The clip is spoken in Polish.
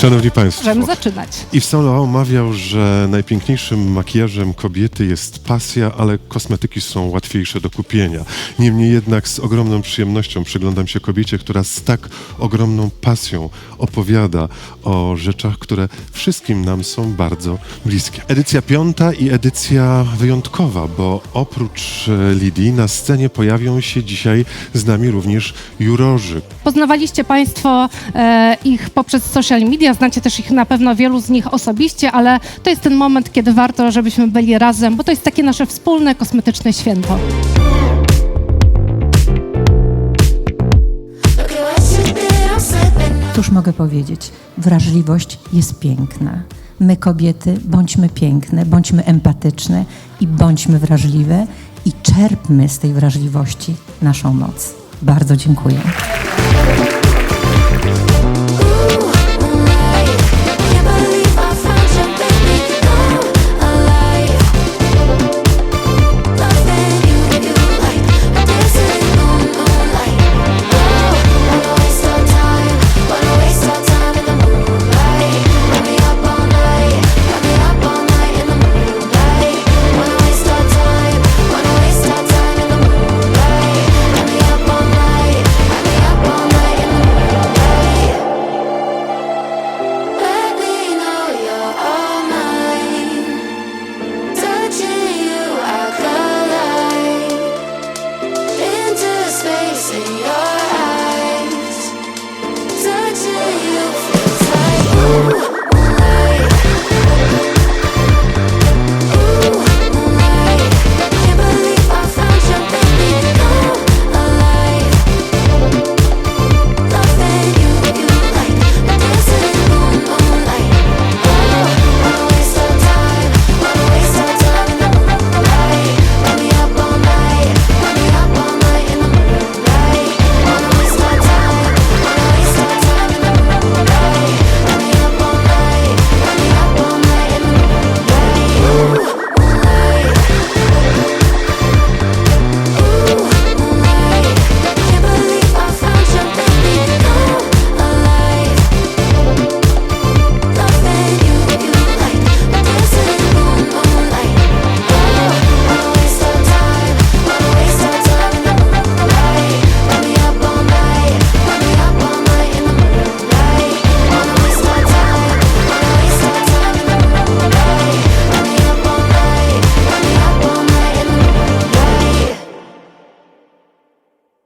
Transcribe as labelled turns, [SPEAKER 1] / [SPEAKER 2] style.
[SPEAKER 1] Szanowni Państwo,
[SPEAKER 2] Możemy zaczynać.
[SPEAKER 1] Yves Saint Laurent mawiał, że najpiękniejszym makijażem kobiety jest pasja, ale kosmetyki są łatwiejsze do kupienia. Niemniej jednak z ogromną przyjemnością przyglądam się kobiecie, która z tak ogromną pasją opowiada o rzeczach, które wszystkim nam są bardzo bliskie. Edycja piąta i edycja wyjątkowa, bo oprócz e, Lidii na scenie pojawią się dzisiaj z nami również jurorzy,
[SPEAKER 2] Poznawaliście Państwo e, ich poprzez social media, znacie też ich na pewno wielu z nich osobiście, ale to jest ten moment, kiedy warto, żebyśmy byli razem, bo to jest takie nasze wspólne kosmetyczne święto.
[SPEAKER 3] Cóż mogę powiedzieć? Wrażliwość jest piękna. My, kobiety, bądźmy piękne, bądźmy empatyczne i bądźmy wrażliwe i czerpmy z tej wrażliwości naszą moc. Bardzo dziękuję.